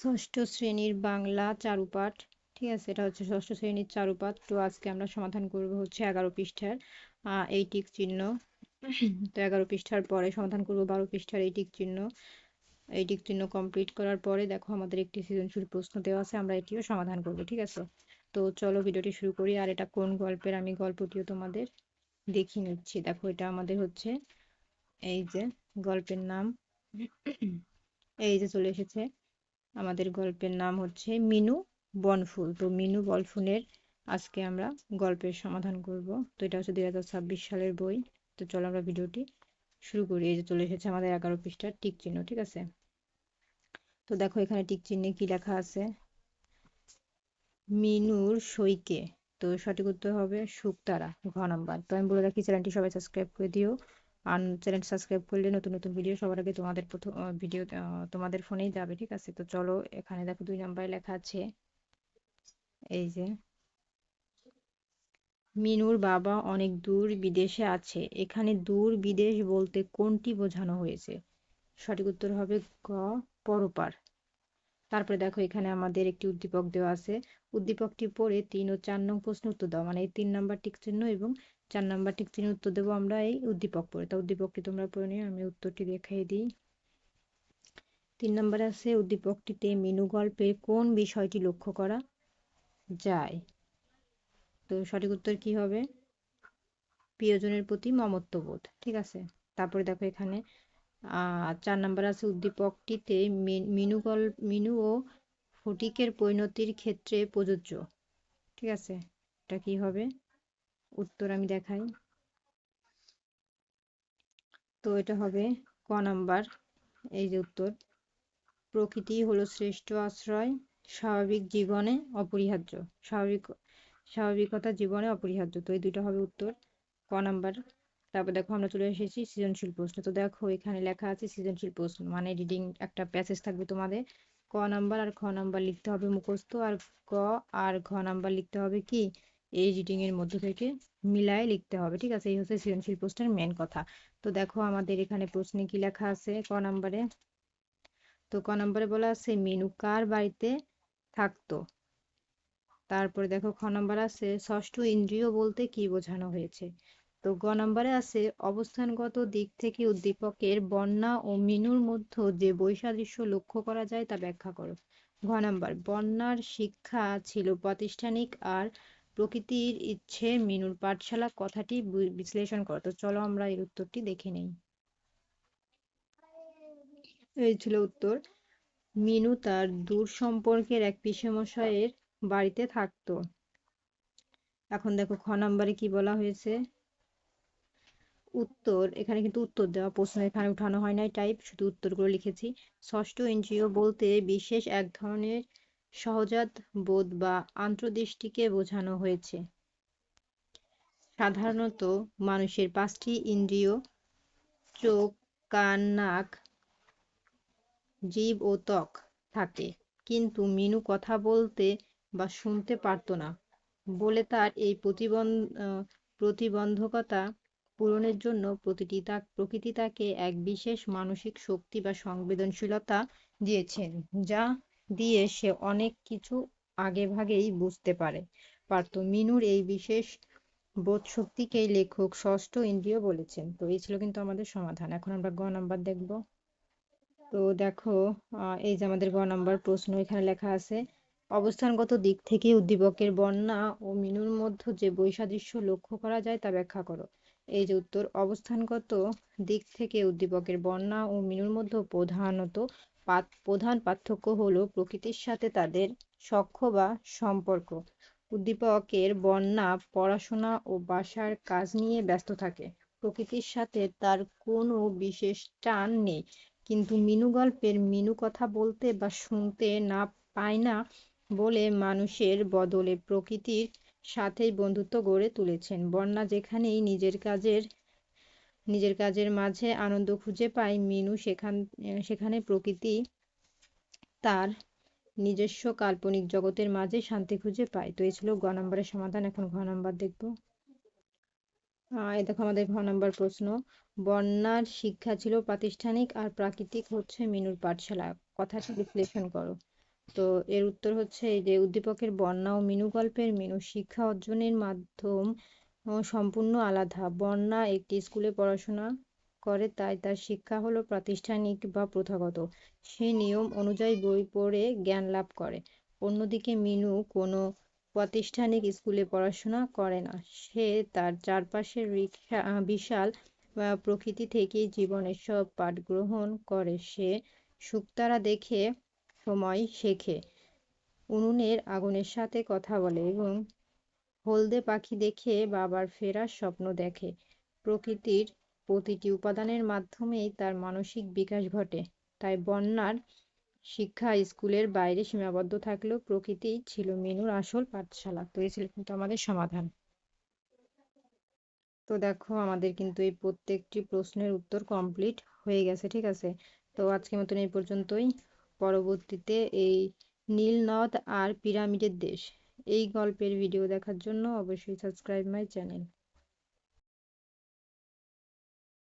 ষষ্ঠ শ্রেণির বাংলা চারুপাঠ, ঠিক আছে? এটা হচ্ছে ষষ্ঠ শ্রেণির চারুপাঠ। তো আজকে আমরা সমাধান করব হচ্ছে এগারো পৃষ্ঠার এই টিক চিহ্ন। তো এগারো পৃষ্ঠার পরে সমাধান করব বারো পৃষ্ঠার এই টিক চিহ্ন। এই টিক চিহ্ন কমপ্লিট করার পরে দেখো আমাদের একটি সৃজনশীল প্রশ্ন দেওয়া আছে, আমরা এটিও সমাধান করব, ঠিক আছে? তো চলো ভিডিওটি শুরু করি, আর এটা কোন গল্পের? আমি গল্পটিও তোমাদের দেখিয়ে নিচ্ছি। দেখো এটা আমাদের হচ্ছে এই যে গল্পের নাম। এই যে চলে এসেছে। আমাদের গল্পের নাম হচ্ছে মিনু বনফুল। তো মিনু বনফুলের আজকে আমরা গল্পের সমাধান করব। তো এটা হচ্ছে দুই সালের বই। তো চলো আমরা ভিডিওটি শুরু করি। এই যে চলে এসেছে আমাদের এগারো পৃষ্ঠার টিক চিহ্ন, ঠিক আছে? তো দেখো এখানে টিক চিহ্নে কি লেখা আছে? মিনুর সইকে। তো সঠিক উত্তর হবে শুকতারা, ঘ নাম্বার। তো আমি বলে রাখি, চ্যানেলটি সবাই সাবস্ক্রাইব করে দিও। আর চ্যানেল সাবস্ক্রাইব করলে নতুন নতুন ভিডিও সবার আগে তোমাদের প্রথম ভিডিও তোমাদের ফোনেই যাবে, ঠিক আছে? তো চলো, এখানে দেখো দুই নাম্বারে লেখা আছে, এই যে, মিনুর বাবা অনেক দূর বিদেশে আছে। এখানে দূর বিদেশ বলতে কোনটি বোঝানো হয়েছে? সঠিক উত্তর হবে গ পরপার। তারপরে দেখো, এখানে আমাদের একটি উদ্দীপক দেওয়া আছে। উদ্দীপকটি পড়ে তিন ও চার নং প্রশ্ন উত্তর দাও। মানে এই তিন নাম্বার টিক চিহ্ন এবং চার নাম্বার টিক চিহ্ন উত্তর দেবো আমরা এই উদ্দীপক পড়ে তা উদ্দীপকটি তোমরা পড়ে নিও? আমি উত্তরটি দেখাই দিই। তিন নম্বরে আছে উদ্দীপকটিতে মিনু গল্পের কোন বিষয়টি লক্ষ্য করা যায়? তো সঠিক উত্তর কি হবে? প্রিয়জনের প্রতি মমত্ববোধ। ঠিক আছে? তারপরে দেখো এখানে চার নাম্বার আছে উদ্দীপকটিতে মিনু গল্প মিনু ও ফটিকের পরিণতির ক্ষেত্রে প্রযোজ্য। ঠিক আছে? এটা কি হবে? উত্তর আমি দেখাই। তো এটা হবে ক নাম্বার, এই যে উত্তর। প্রকৃতি হলো শ্রেষ্ঠ আশ্রয়, স্বাভাবিক জীবনে অপরিহার্য। স্বাভাবিক, স্বাভাবিকতা জীবনে অপরিহার্য। তো এই দুইটা হবে উত্তর। ক নাম্বার, তারপর দেখো আমরা চলে এসেছি সৃজনশীল প্রশ্ন। তো দেখো এখানে লেখা আছে সৃজনশীল প্রশ্ন মানে রিডিং একটা প্যাসেজ থাকবে তোমাদের। ক নাম্বার আর খ নাম্বার লিখতে হবে মুখস্থ, আর ক আর ঘ নাম্বার লিখতে হবে কি? এই এর মধ্য থেকে মিলায় লিখতে হবে, ঠিক আছে? এই হচ্ছে সৃজনশীল প্রশ্নের মেন কথা। তো দেখো আমাদের এখানে প্রশ্নে কি লেখা আছে? ক নম্বরে? তো ক নাম্বারে বলা আছে, মিনু কার বাড়িতে থাকতো? তারপরে দেখো খ নাম্বার আছে, ষষ্ঠ ইন্দ্রিয় বলতে কি বোঝানো হয়েছে? তো গ নাম্বারে আছে, অবস্থানগত দিক থেকে উদ্দীপকের বন্যা ও মিনুর মধ্যে যে বৈসাদৃশ্য লক্ষ্য করা যায় তা ব্যাখ্যা করো। ঘ নাম্বার, বন্যার শিক্ষা ছিল প্রাতিষ্ঠানিক আর প্রকৃতির ইচ্ছে, মিনুর পাঠশালা, কথাটি বিশ্লেষণ করো। তো চলো আমরা এর উত্তরটি দেখে নেই। এই ছিল উত্তর। মিনু তার দূর সম্পর্কের এক পিসেমশাইয়ের বাড়িতে থাকতো। এখন দেখো খ নাম্বারে কি বলা হয়েছে? উত্তর, এখানে কিন্তু উত্তর দেওয়া প্রশ্ন এখানে উঠানো হয় নাই টাইপ শুধু উত্তরগুলো লিখেছি। ষষ্ঠ এনজিও বলতে বিশেষ এক ধরনের সহজাত বোধ বা আন্তর্দৃষ্টিকে বোঝানো হয়েছে। সাধারণত মানুষের পাঁচটি ইন্দ্রিয়, চোখ, কান, নাক, জীব ও ত্বক থাকে, কিন্তু মিনু কথা বলতে বা শুনতে পারত না। বলে তার এই প্রতিবন্ধকতা পূরণের জন্য প্রতিটি তা, প্রকৃতি তাকে এক বিশেষ মানসিক শক্তি বা সংবেদনশীলতা দিয়েছেন, যা দিয়ে সে অনেক কিছু আগেভাগেই বুঝতে পারে। পারত মিনুর এই বিশেষ বোধ শক্তিকেই লেখক ষষ্ঠ ইন্দ্রিয় বলেছেন। তো এই ছিল কিন্তু আমাদের সমাধান। এখন আমরা গ নাম্বার দেখব। তো দেখো এই যে আমাদের গ নাম্বার প্রশ্ন এখানে লেখা আছে, অবস্থানগত দিক থেকে উদ্দীপকের বন্যা ও মিনুর মধ্যে যে বৈসাদৃশ্য লক্ষ্য করা যায় তা ব্যাখ্যা করো। এই যে উত্তর, অবস্থানগত দিক থেকে উদ্দীপকের বন্যা ও মিনুর মধ্যে প্রধানত প্রধান পার্থক্য হলো প্রকৃতির সাথে তাদের সখ্য বা সম্পর্ক। উদ্দীপকের বন্যা পড়াশোনা ও বাসার কাজ নিয়ে ব্যস্ত থাকে। প্রকৃতির সাথে তার কোনো বিশেষ টান নেই। কিন্তু মিনু গল্পের মিনু কথা বলতে বা শুনতে না পায় না বলে মানুষের বদলে প্রকৃতির সাথেই বন্ধুত্ব গড়ে তুলেছেন। বন্যা যেখানেই নিজের কাজের নিজের কাজের মাঝে আনন্দ খুঁজে পায় মিনু সেখান, সেখানে প্রকৃতি তার নিজস্ব কাল্পনিক জগতের মাঝে শান্তি খুঁজে পায়। তো এই ছিল গ নম্বরের সমাধান, এখন ঘ নম্বর দেখব। এই দেখো আমাদের ঘ নম্বর প্রশ্ন। বন্যার শিক্ষা ছিল প্রাতিষ্ঠানিক আর প্রাকৃতিক হচ্ছে মিনুর পাঠশালা। কথাটি বিশ্লেষণ করো। তো এর উত্তর হচ্ছে এই যে উদ্দীপকের বন্যা ও মিনু গল্পের মিনু শিক্ষা অর্জনের মাধ্যম সম্পূর্ণ আলাদা। বন্যা একটি স্কুলে পড়াশোনা করে, তাই তার শিক্ষা হলো প্রাতিষ্ঠানিক বা প্রথাগত। সে নিয়ম অনুযায়ী বই পড়ে, জ্ঞান লাভ করে। অন্যদিকে মিনু কোনো প্রাতিষ্ঠানিক স্কুলে পড়াশোনা করে না। সে তার চারপাশের বিশাল প্রকৃতি থেকেই জীবনের সব পাঠ গ্রহণ করে। সে শুকতারা দেখে, সময় শেখে। উনুনের আগুনের সাথে কথা বলে এবং হলদে পাখি দেখে বাবার ফেরার স্বপ্ন দেখে। প্রকৃতির প্রতিটি উপাদানের মাধ্যমেই তার মানসিক বিকাশ ঘটে। তাই বন্যার শিক্ষা স্কুলের বাইরে সীমাবদ্ধ থাকলেও প্রকৃতি ছিল মেনুর আসল পাঠশালা। তো এই ছিল কিন্তু আমাদের সমাধান। তো দেখো, আমাদের কিন্তু এই প্রত্যেকটি প্রশ্নের উত্তর কমপ্লিট হয়ে গেছে, ঠিক আছে? তো আজকের মতন এই পর্যন্তই। পরবর্তীতে এই নীল নদ আর পিরামিডের দেশ। এই গল্পের ভিডিও দেখার জন্য অবশ্যই সাবস্ক্রাইব মাই চ্যানেল